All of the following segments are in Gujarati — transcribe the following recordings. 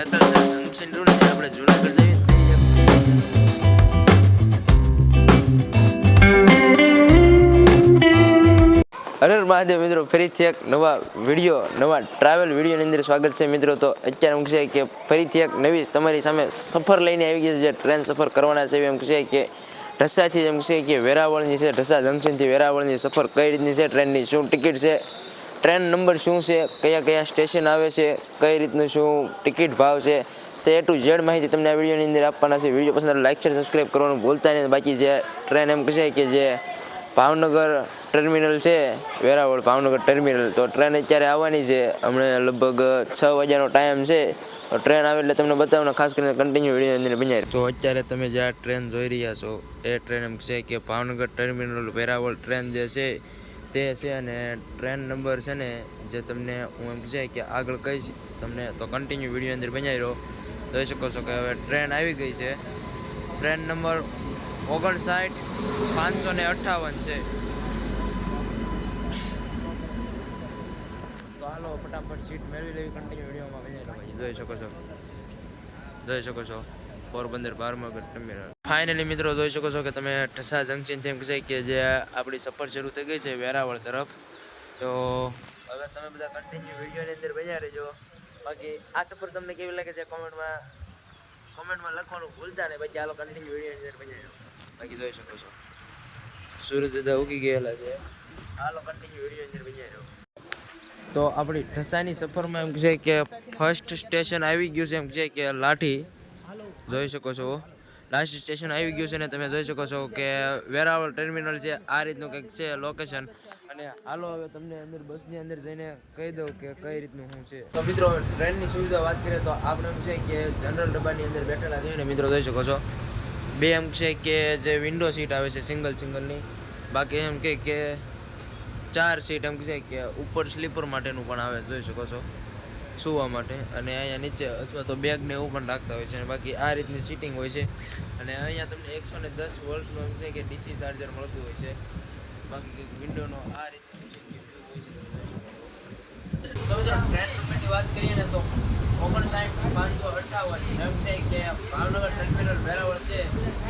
આપણે જુનાગઢ જઈએ તે મહાદેવ મિત્રો, ફરીથી એક નવા વીડિયો, નવા ટ્રાવેલ વિડીયોની અંદર સ્વાગત છે મિત્રો. તો અત્યારે એમ છે કે ફરીથી એક નવી તમારી સામે સફર લઈને આવી ગઈ છે, જે ટ્રેન સફર કરવાના છે. એમ છે કે રસાથી, એમ છે કે વેરાવળની છે, રસા જંકશનથી વેરાવળની સફર કઈ રીતની છે ટ્રેનની શું ટિકિટ છે ટ્રેન નંબર શું છે, કયા કયા સ્ટેશન આવે છે, કઈ રીતનું શું ટિકિટ ભાવ છે, તે એ ટુ ઝેડ માહિતી તમને આ વિડીયોની અંદર આપવાના છે. વીડિયો પસંદ લાઈક, શેર સબસ્ક્રાઈબ કરવાનું ભૂલતા નહીં. બાકી જે ટ્રેન એમ કહે કે જે ભાવનગર ટર્મિનલ છે, વેરાવળ ભાવનગર ટર્મિનલ, તો ટ્રેન અત્યારે આવવાની છે. હમણાં લગભગ છ વાગ્યાનો ટાઈમ છે. તો ટ્રેન આવે એટલે તમને બતાવવાનો, ખાસ કરીને કન્ટિન્યુ વીડિયો અંદર બનાવી તો અત્યારે તમે જે આ ટ્રેન જોઈ રહ્યા છો, એ ટ્રેન એમ છે કે ભાવનગર ટર્મિનલ, વેરાવળ ટ્રેન જે છે તે છે અને ટ્રેન નંબર છે ને, જે તમને હું એમ છે કે આગળ કહીશ, તમને તો કન્ટિન્યુ વીડિયો અંદર બનાવી રહો જોઈ શકો છો કે હવે ટ્રેન આવી ગઈ છે. ટ્રેન નંબર ઓગણસાઠ, પાંચસો ને અઠ્ઠાવન છે. તો હાલો, ફટાફટ સીટ મેળવી લેવી કન્ટિન્યુ વિડીયોમાં જોઈ શકો છો. જોઈ શકો છો. પોરબંદર બારમગર ટર્મિનલ ફાઇનલી મિત્રો જોઈ શકો છો કે તમે ઠસા જંકશનથી એમ છે કે જે આપણી સફર શરૂ થઈ ગઈ છે વેરાવળ તરફ. તો હવે તમે બધા કન્ટિન્યુ વિડીયોની અંદર બન્યા રહેજો. બાકી આ સફર તમને કેવી લાગે છે કોમેન્ટમાં કોમેન્ટમાં લખવાનું ભૂલતા નહીં. બાકી હાલો કન્ટિન્યુ વિડીયોની અંદર બન્યા બાકી જોઈ શકો છો. સૂરજ દાદા ઉગી ગયેલા છે. હાલો કન્ટિન્યુ વિડીયોની અંદર બન્યા તો આપણી ઢસાની સફરમાં એમ છે કે ફર્સ્ટ સ્ટેશન આવી ગયું છે એમ છે કે લાઠી. જોઈ શકો છો. લાસ્ટ સ્ટેશન આવી ગયું છે ને તમે જોઈ શકો છો કે વેરાવળ ટર્મિનલ છે આ રીતનું કંઈક છે લોકેશન અને હાલો હવે તમને અંદર બસની અંદર જઈને કહી દઉં કે કઈ રીતનું શું છે. તો મિત્રો ટ્રેનની સુવિધા વાત કરીએ તો આપણે એમ છે કે જનરલ ડબ્બાની અંદર બેઠેલા છે ને મિત્રો જોઈ શકો છો. બે એમ છે કે જે વિન્ડો સીટ આવે છે સિંગલ સિંગલની બાકી એમ કે ચાર સીટ એમ છે કે ઉપર સ્લીપર માટેનું પણ આવે જોઈ શકો છો. સુવા માટે અને અહીંયા નીચે અથવા તો બેગ ને એવું પણ રાખતા હોય છે અને બાકી આ રીતની સીટિંગ હોય છે અને અહીંયા તમને એકસો ને દસ વોલ્ટનું એમ છે કે ડીસી ચાર્જર મળતું હોય છે બાકી કંઈક વિન્ડોનો આ રીતનું છે હોય છે તમે જોઈ છો. ટ્રેન નંબરની વાત કરીએ ને તો ઓગણસાઠ, પાંચસો અઠ્ઠાવન એમ છે કે ભાવનગર ટર્મિનલ વેરાવળ છે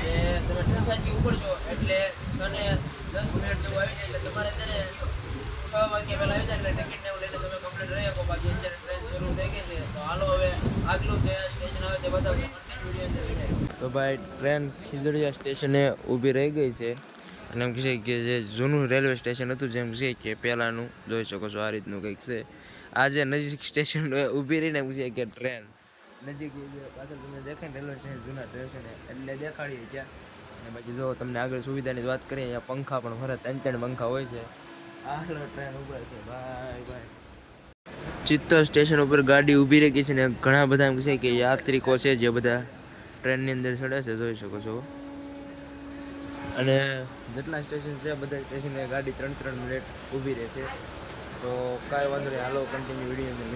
એ તમે ઢસાથી ઉપડશો એટલે છ ને દસ મિનિટ જેવું આવી જાય એટલે તમારે છે ને છ વાગ્યા પહેલાં આવી જાય એટલે ટિકિટ ને એવું લઈને તમે કમ્પ્લીટ રહી શકો બાકી અત્યારે તો હાલો હવે આગલું જે સ્ટેશન આવે તે વીડિયો તો ભાઈ, ટ્રેન ખીજડીયા સ્ટેશને ઊભી રહી ગઈ છે. અને એમ કહે કે જે જૂનું રેલવે સ્ટેશન હતું, જેમ છે કે પહેલાંનું, જોઈ શકો છો આ રીતનું કંઈક છે. આ જે નજીક સ્ટેશન ઊભી રહીને એમ કહે કે ટ્રેન નજીક પાછળ તમને દેખાય રેલવે સ્ટેશન જૂના સ્ટેશન એટલે દેખાડીએ ત્યાં. અને પછી જો તમને આગળ સુવિધાની વાત કરીએ, અહીંયા પંખા પણ ફરે ત્રણ ત્રણ પંખા હોય છે. આટલો ટ્રેન ઉભરે છે. ભાઈ ભાઈ. ચિત્તર સ્ટેશન ઉપર ગાડી ઊભી રહી છે ને ઘણા બધા એમ છે કે યાત્રિકો છે જે બધા ટ્રેનની અંદર ચડે છે, જોઈ શકો છો. અને જેટલા સ્ટેશન છે બધા સ્ટેશને ગાડી ત્રણ ત્રણ મિનિટ ઊભી રહેશે તો કાંઈ વાંધો નહીં, હાલો કન્ટિન્યુ વીડિયો અંદર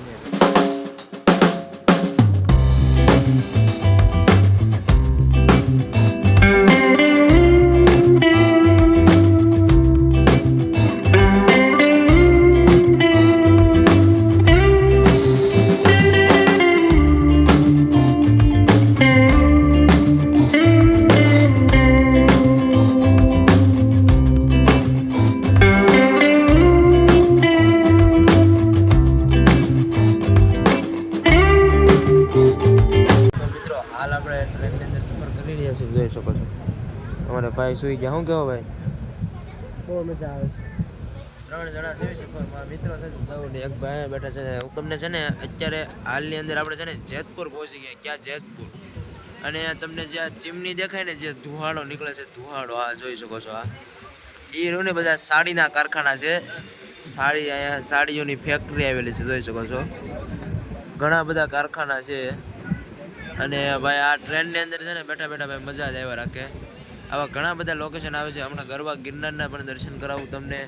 આપણે ટ્રેનની અંદર સફર કરી રહ્યા છીએ જોઈ શકો છો. અમારે ભાઈ સુઈ ગયા. શું કહેવો ભાઈ? બહુ મજા આવે છે. ત્રણ જણા છે સફરમાં. મિત્રો છે જવું ને એક ભાઈ બેઠા છે તમને છે ને અત્યારે હાલની અંદર આપણે છે ને જેતપુર પહોંચી ગયા. ક્યાં? જેતપુર. અને તમને જે ચીમની દેખાય ને જે ધુવાડો નીકળે છે ધુવાડો આ જોઈ શકો છો આ. એ ને બધા સાડીના કારખાના છે. સાડી અહીંયા સાડીઓની ફેક્ટરી આવેલી છે જોઈ શકો છો. ઘણા બધા કારખાના છે. અને ભાઈ આ ટ્રેનની અંદર છે ને બેઠા બેઠા ભાઈ મજા જ આવ્યા રાખે. આવા ઘણા બધા લોકેશન આવે છે. હમણાં ગરબા ગિરનારના પણ દર્શન કરાવું તમને.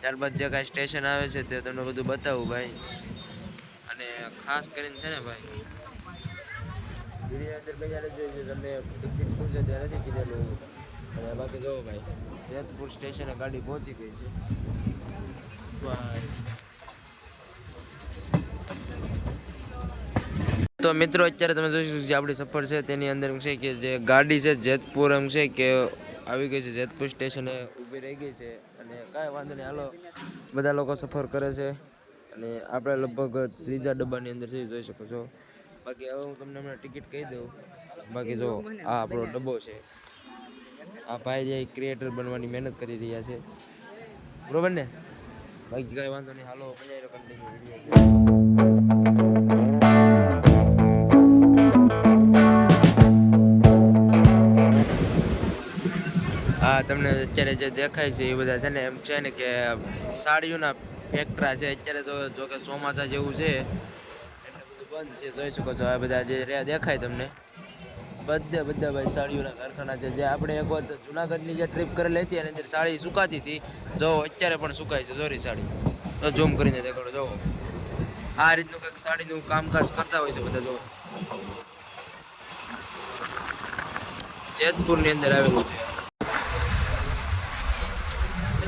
ત્યારબાદ જે કાંઈ સ્ટેશન આવે છે તે તમને બધું બતાવું ભાઈ. અને ખાસ કરીને છે ને ભાઈ વીડિયો અંદર બજારે જોઈ છે તમને ટિકિટ શું છે તે નથી કીધેલું. અને બાકી જોવો ભાઈ, જેતપુર સ્ટેશને ગાડી પહોંચી ગઈ છે. ભાઈ મિત્રો, અત્યારે તમે જોઈ શકો જે આપણી સફર છે, તેની અંદર એમ છે કે જે ગાડી છે, જેતપુર એમ છે કે આવી ગઈ છે, જેતપુર સ્ટેશને ઊભી રહી ગઈ છે. અને કાંઈ વાંધો નહીં, હાલો. બધા લોકો સફર કરે છે. અને આપણે લગભગ ત્રીજા ડબ્બાની અંદર છે જોઈ શકો છો. બાકી હવે હું તમને હમણાં ટિકિટ કહી દઉં. બાકી જો, આ આપણો ડબ્બો છે. આ ભાઈ જે ક્રિએટર બનવાની મહેનત કરી રહ્યા છે. બરોબર ને? બાકી કાંઈ વાંધો નહીં, હાલો, બનાવી કન્ટિન્યુ વીડિયો હા તમને અત્યારે જે દેખાય છે એ બધા છે ને એમ છે ને કે સાડીઓના ફેક્ટરા છે. અત્યારે તો જો કે ચોમાસા જેવું છે. એટલે બધું બંધ છે. જોઈ શકો છો આ બધા જે રહ્યા દેખાય તમને. બધે બધા ભાઈ સાડીઓના કારખાના છે. જે આપણે એક વખત જુનાગઢની જે ટ્રીપ કરેલી હતી, એની અંદર સાડી સુકાતી હતી. જો અત્યારે પણ સુકાય છે જોરી સાડી. તો ઝૂમ કરીને દેખાડો, જો. આ રીતનું કંઈક સાડીનું કામકાજ કરતા હોય છે બધા, જો. જેતપુરની અંદર આવેલું છે.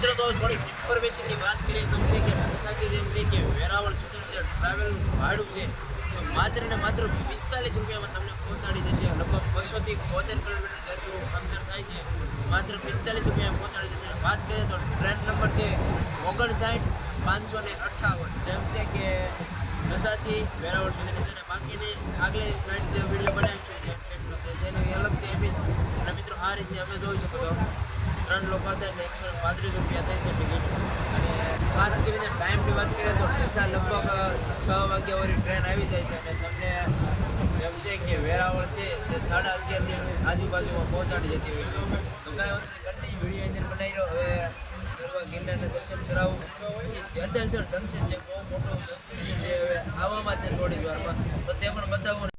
મિત્રો, તો થોડી ઇન્ફોર્મેશનની વાત કરીએ તો છે કે સાચી જેમ છે કે વેરાવળ સુધીનું જે ટ્રાવેલનું ભાડું છે, તો માત્ર ને માત્ર પિસ્તાલીસ રૂપિયામાં તમને પહોંચાડી દેશે. લગભગ બસોથી બોતેર કિલોમીટર જેટલું અંતર થાય છે. માત્ર પિસ્તાલીસ રૂપિયામાં પહોંચાડી દેશે. વાત કરીએ તો ટ્રેન નંબર છે ઓગણસાઠ પાંચસો ને અઠ્ઠાવન. જેમ છે કે નશાથી વેરાવળ સુધીની છે. અને બાકીની આગલી નાઇટ જે વીડિયો બનાવ્યું છે તેની અલગથી આપીશ અને મિત્રો, આ રીતે અમે જોઈ શકો છો. ત્રણ લોકો હતા એટલે એકસો પાંત્રીસ રૂપિયા થાય છે ટિકિટ. અને ખાસ કરીને ટાઈમની વાત કરીએ તો ઢસા લગભગ છ વાગ્યા વાળી ટ્રેન આવી જાય છે અને તમને જેમ છે કે વેરાવળ છે જે સાડા અગિયારની આજુબાજુમાં પહોંચાડી જતી હોય છે. તો કાંઈ વાંધો નહીં કન્ટિન્યુ વીડિયો અંદર બનાવી રહ્યો. હવે ગરવા ગિરનારને દર્શન કરાવું. પછી જેતલસર જંકશન જે બહુ મોટું જંકશન છે જે હવે આવવામાં છે થોડી જ વારમાં. તો તે પણ બતાવું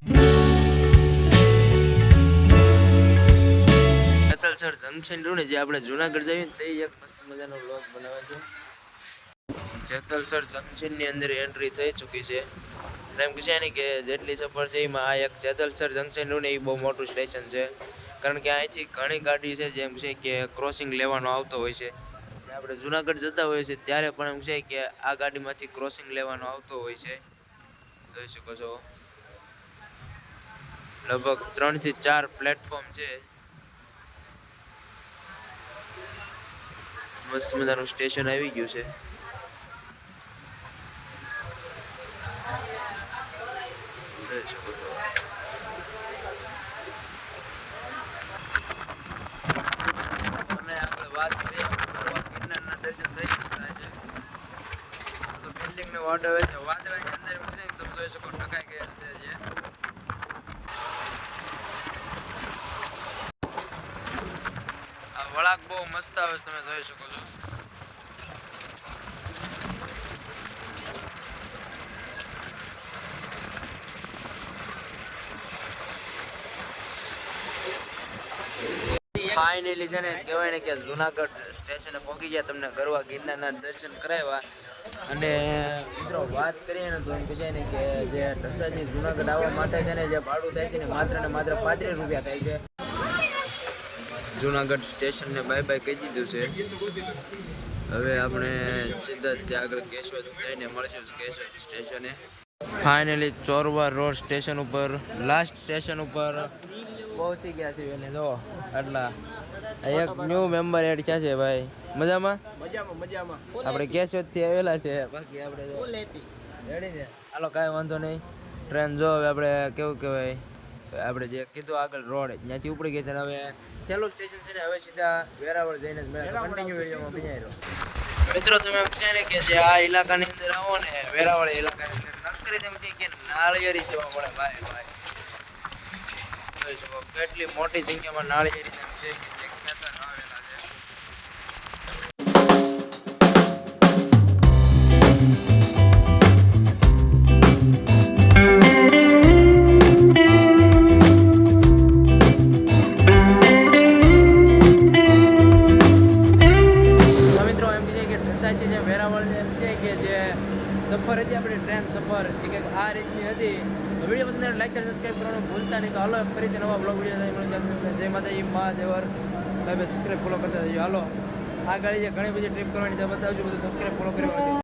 જેતલસર જંકશન રહ્યું ને જે આપણે જુનાગઢ જઈએ તે એક મસ્ત મજાનો વ્લોગ બનાવે છે. જેતલસર જંકશનની અંદર એન્ટ્રી થઈ ચૂકી છે. એમ કહે ને કે જેટલી સફર છે એમાં આ એક જેતલસર જંકશન રહ્યું ને એ બહુ મોટું સ્ટેશન છે. કારણ કે અહીંથી ઘણી ગાડી છે જેમ છે કે ક્રોસિંગ લેવાનો આવતો હોય છે. આપણે જુનાગઢ જતા હોઈએ છીએ ત્યારે પણ એમ છે કે આ ગાડીમાંથી ક્રોસિંગ લેવાનો આવતો હોય છે. જોઈ શકો છો. લગભગ ત્રણથી ચાર પ્લેટફોર્મ છે. મસ્ત મજાનું સ્ટેશન આવી ગયું છે. જોઈ શકો છો અને આપણે વાત કરીએ તો ગિરનારના દર્શન થઈ શકતા છે. તો બિલ્ડિંગને વાટ આવે છે. વાદળાની અંદર એવું છે કે તમે જોઈ શકો ટકાઈ ગયેલ છે જે આ વળાંક બહુ મસ્ત આવે તમે જોઈ શકો છો. ફાઇનલી છે ને, કહેવાય ને કે જુનાગઢ સ્ટેશને પહોંચી ગયા, તમને ગરવા ગિરનારના દર્શન કરાવ્યા. અને, મિત્રો, વાત કરીએ ને તો એમ કહે ને કે જે ઢસાથી જુનાગઢ આવવા માટે છે ને, જે ભાડું થાય છે ને, માત્ર ને માત્ર પાંત્રીસ રૂપિયા થાય છે. જુનાગઢ સ્ટેશનને બાય બાય કહી દીધું છે. હવે આપણે સીધા ત્યાં આગળ કેશોદ જઈને મળશું કેશોદ સ્ટેશને. ફાઇનલી ચોરવા રોડ સ્ટેશન ઉપર લાસ્ટ સ્ટેશન ઉપર પહોંચી ગયા છીએ એને જો આટલા. એક ન્યૂ મેમ્બર એડ ક્યાં છે ભાઈ. મજામાં? મજામાં મજામાં. આપણે કેશોદથી આવેલા છે. બાકી આપણે જો રેડી ને હાલો કાંઈ વાંધો નહીં. ટ્રેન જો હવે આપણે કેવું કહેવાય? આપણે જે કીધું આગળ રોડ ત્યાંથી ઉપડી ગઈ છે ને હવે છેલ્લું સ્ટેશન છે ને હવે સીધા વેરાવળ જઈને જ મેળા. કન્ટિન્યુ વિડીયોમાં બિનાઈ રહ્યો મિત્રો તમે એમ છે ને કે જે આ ઇલાકાની અંદર આવો ને વેરાવળ ઇલાકાની અંદર નકરી તેમ છે કે નાળિયેરી જોવા મળે. ભાઈ ભાઈ. કેટલી મોટી સંખ્યામાં નાળિયેરી તેમ છે. કે કે જે વેરાવળ એમ છે કે જે સફર હતી આપણી ટ્રેન સફર, એ કંઈક આ રીતની હતી. વીડિયો પસંદ લાઈક શેર સબસ્ક્રાઈબ કરવાનું ભૂલતા નહીં. તો હાલો ફરીથી નવા બ્લોગ વીડિયો જય માતાજી મહાદેવર ભાઈ સબસ્ક્રાઈબ ફોલો કરતા જઈએ હાલો આ ગાડી જે ઘણી બધી ટ્રીપ કરવાની છે, બતાવજો. બધું સબસ્ક્રાઈબ ફોલો કરી